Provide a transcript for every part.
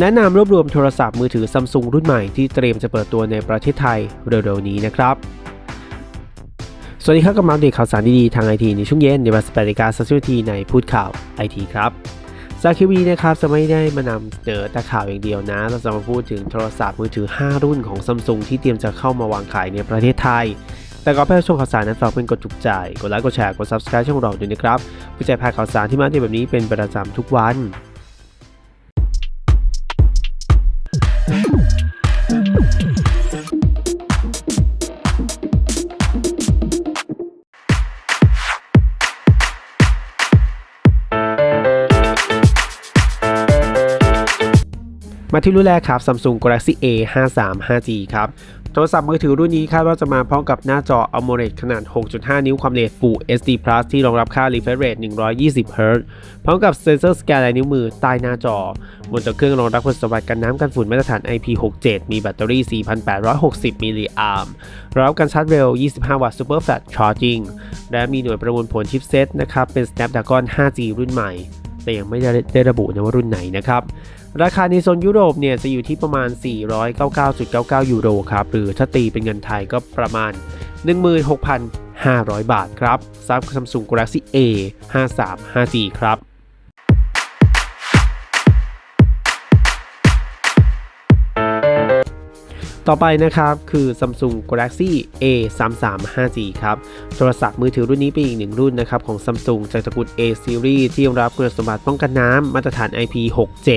แนะนำรวบรวมโทรศัพท์มือถือซัมซุงรุ่นใหม่ที่เตรียมจะเปิดตัวในประเทศไทยเร็วๆนี้นะครับ สวัสดีครับกับมาเดตข่าวสารดีๆทางไอทีในช่วงเย็นในวันสปริกาสักนาทีในพูดข่าวไอทีครับซาคิวีนะครับจะไม่ได้มานำเสนอแต่ข่าวอย่างเดียวนะ เราจะมาพูดถึงโทรศัพท์มือถือ 5 รุ่นของซัมซุงที่เตรียมจะเข้ามาวางขายในประเทศไทย แต่ก่อนไปรับชมข่าวสารนั้นฝากเป็นกดถูกใจ กดไลค์ กดแชร์ กด subscribe ช่องเราด้วยนะครับเพื่อจะพาข่าวสารที่มาอัปเดตแบบนี้เป็นประจำทุกวัน มาที่รุ่นแรกครับ Samsung Galaxy A 5 3 5G ครับโทรศัพท์มือถือรุ่นนี้คาดว่าจะมาพร้อมกับหน้าจอ AMOLED ขนาด 6.5 นิ้วความละเอียด Full HD Plus ที่รองรับค่า refresh rate 120 Hz พร้อมกับเซ็นเซอร์สแกนลายนิ้วมือใต้หน้าจอ บนตัวเครื่องรองรับคุณสมบัติกันน้ำกันฝุ่นมาตรฐาน IP67 มีแบตเตอรี่ 4,860 มิลลิอมป์รองรับการชาร์จเร็ว 25 วัตต์ Super Fast Charging และมีหน่วยประมวลผลชิปเซตนะครับเป็น Snapdragon 5G รุ่นใหม่ แต่ยังไม่ได้ได้ระบุนะว่ารุ่นไหนนะครับ ราคาในโซนยุโรปเนี่ยจะอยู่ที่ประมาณ 499.99 ยูโรครับหรือถ้าตีเป็นเงินไทยก็ประมาณ 16,500 บาทครับซับ Samsung Galaxy A 53 54 ครับ ต่อไปนะครับคือ Samsung Galaxy A 3 3 5G ครับโทรศัพท์มือถือรุ่นนี้เป็นอีกหนึ่งรุ่นนะครับของ Samsung จากตระกูล A Series ที่รองรับคุณสมบัติป้องกันน้ำมาตรฐาน IP67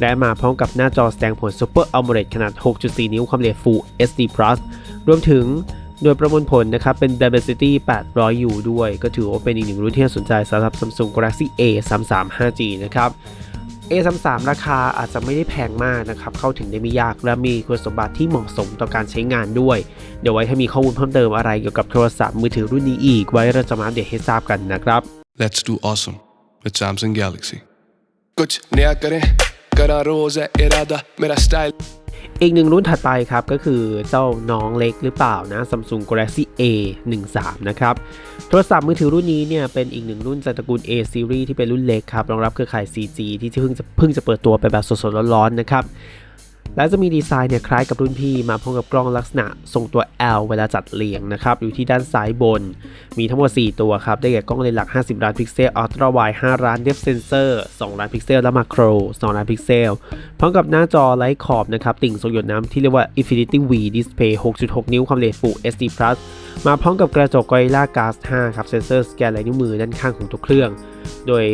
และมาพร้อมกับหน้าจอแสดงผล Super AMOLED ขนาด 6.4 นิ้วความละเอียด Full HD Plus รวมถึงโดยประมวลผลนะครับเป็น Dimensity 800U ด้วย ก็ถือว่าเป็นอีกหนึ่งรุ่นที่น่าสนใจสำหรับ Samsung Galaxy A 3 3 5G นะครับ A33 ราคาอาจจะไม่ได้แพงมากนะครับ เข้าถึงได้ไม่ยาก และมีคุณสมบัติที่เหมาะสมต่อการใช้งานด้วย เดี๋ยวไว้ถ้ามีข้อมูลเพิ่มเติมอะไรเกี่ยวกับโทรศัพท์มือถือรุ่นนี้อีก ไว้เราจะมาอัปเดตให้ทราบกันนะครับ Let's do awesome with Samsung Galaxy. कुछ नया करें करा रोज है इरादा मेरा style อีกหนึ่งรุ่นถัดไปครับก็คือเจ้าน้องเล็กหรือเปล่านะ Samsung Galaxy A 1 3นะครับโทรศัพท์มือถือรุ่นนี้เนี่ยเป็นอีกหนึ่งรุ่นจากตระกูล A series ที่เป็นรุ่นเล็กครับรองรับเครือข่าย 4G ที่เพิ่งจะเพิ่งจะเปิดตัวไปแบบสดๆร้อนๆนะครับ และจะมีดีไซน์เนี่ยคล้ายกับรุ่นพี่มาพร้อมกับกล้องลักษณะทรงตัว L เวลาจัดเรียงนะครับอยู่ที่ด้านซ้ายบน มีทั้งหมด 4 ตัวครับ ได้แก่กล้องเลนส์หลัก 50 ล้านพิกเซลอัลตร้าไวด์5ล้านเดฟเซนเซอร์2ล้านพิกเซลและมาโคร 2 ล้านพิกเซลพร้อมกับหน้าจอไร้ขอบนะครับติ่งทรงหยดน้ำที่เรียกว่า Infinity V Display 6.6 นิ้วความละเอียด Full HD Plus มาพร้อมกับกระจก Gorilla Glass 5ครับเซนเซอร์สแกนลายนิ้วมือด้านข้างของตัวเครื่อง โดย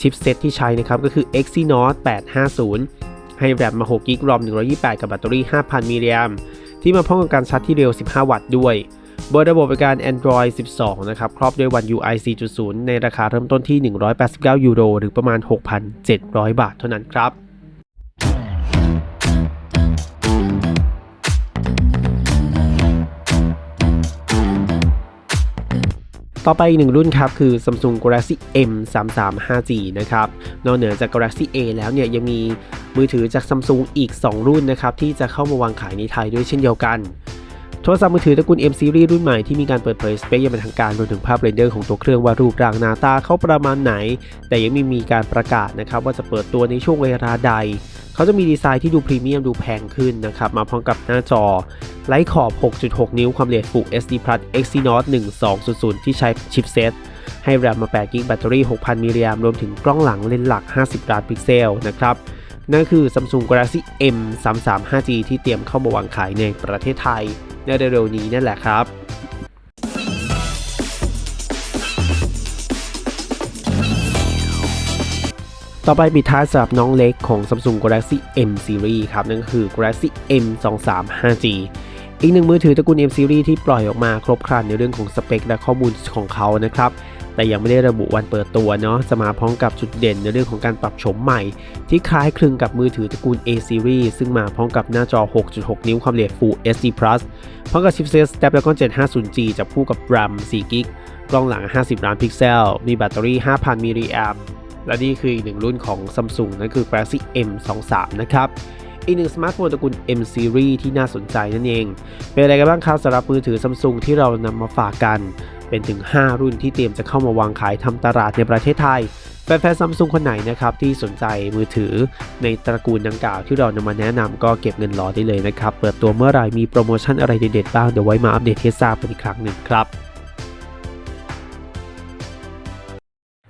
ชิปเซตที่ใช้นะครับก็คือ Exynos 850 ให้แรมมา6 g b รอม 128 กับแบตเตอรี่ 5,000 มิลลิแอมที่มาพร้อมกับการชาร์จที่เร็ว 15 วัตต์ด้วยบนระบบบริการ Android 12 นะครับ ครอบด้วย One UI 4.0 ในราคาเริ่มต้นที่ 189 ยูโร หรือประมาณ 6,700 บาทเท่านั้นครับ ต่อไปอีกหนึ่งรุ่นครับ คือ Samsung Galaxy M 3 3 5G นะครับ นอกเหนือจาก Galaxy A แล้วเนี่ยยังมีมือถือจาก Samsung อีก 2 รุ่นนะครับ ที่จะเข้ามาวางขายในไทยด้วยเช่นเดียวกันโทรศัพท์มือถือตระกูล M Series รุ่นใหม่ที่มีการเปิดเผยสเปคอย่างเป็นทางการรวมถึงภาพเรนเดอร์ของตัวเครื่องว่ารูปร่างหน้าตาเขาประมาณไหน แต่ยังไม่มีการประกาศนะครับว่าจะเปิดตัวในช่วงเวลาใด เขาจะมีดีไซน์ที่ดูพรีเมียมดูแพงขึ้นนะครับ มาพร้อมกับหน้าจอไร้ขอบ 6.6 นิ้วความละเอียด Full HD Plus Exynos 1200 ที่ใช้ชิปเซตให้แรมมา8กิกแบตเตอรี่ 6,000 มิลลิแอมรวมถึงกล้องหลังเลนส์หลัก 50 ล้านพิกเซลนะครับ นั่นคือ Samsung Galaxy M 3 3 5G ที่เตรียมเข้ามาวางขายในประเทศไทยในเร็วๆนี้นั่นแหละครับ ต่อไปปิดท้ายสำหรับน้องเล็กของ Samsung Galaxy M Series ครับ นั่นก็คือ Galaxy M 2 3 5G อีกหนึ่งมือถือตระกูล M Series ที่ปล่อยออกมาครบครันในเรื่องของสเปคและข้อมูลของเขานะครับ แต่ยังไม่ได้ระบุวันเปิดตัวเนาะจะมาพร้อมกับจุดเด่นในเรื่องของการปรับโฉมใหม่ ที่คล้ายคลึงกับมือถือตระกูล A Series ซึ่งมาพร้อมกับหน้าจอ 6.6 นิ้วความละเอียด Full HD Plus พร้อมกับชิปเซ็ต Snapdragon 750G จับคู่กับ RAM 4 g b กล้องหลัง 50 ล้านพิกเซล มีแบตเตอรี่ 5,000มิลลิแอมป์ และนี่คืออีกหนึ่งรุ่นของ Samsung นั่นคือ Galaxy M23 นะครับ อีกหนึ่งสมาร์ทโฟนตระกูล M Series ที่น่าสนใจนั่นเอง เป็นอะไรกันบ้างครับสำหรับมือถือ Samsung ที่เรานำมาฝากกัน เป็นถึง 5 รุ่นที่เตรียมจะเข้ามาวางขายทำตลาดในประเทศไทยแฟนๆซัมซุงคนไหนนะครับที่สนใจมือถือในตระกูลดังกล่าวที่เรานำมาแนะนำก็เก็บเงินรอได้เลยนะครับ เปิดตัวเมื่อไหร่มีโปรโมชั่นอะไรเด็ดๆบ้าง เดี๋ยวไว้มาอัปเดตให้ทราบกันอีกครั้งหนึ่งครับ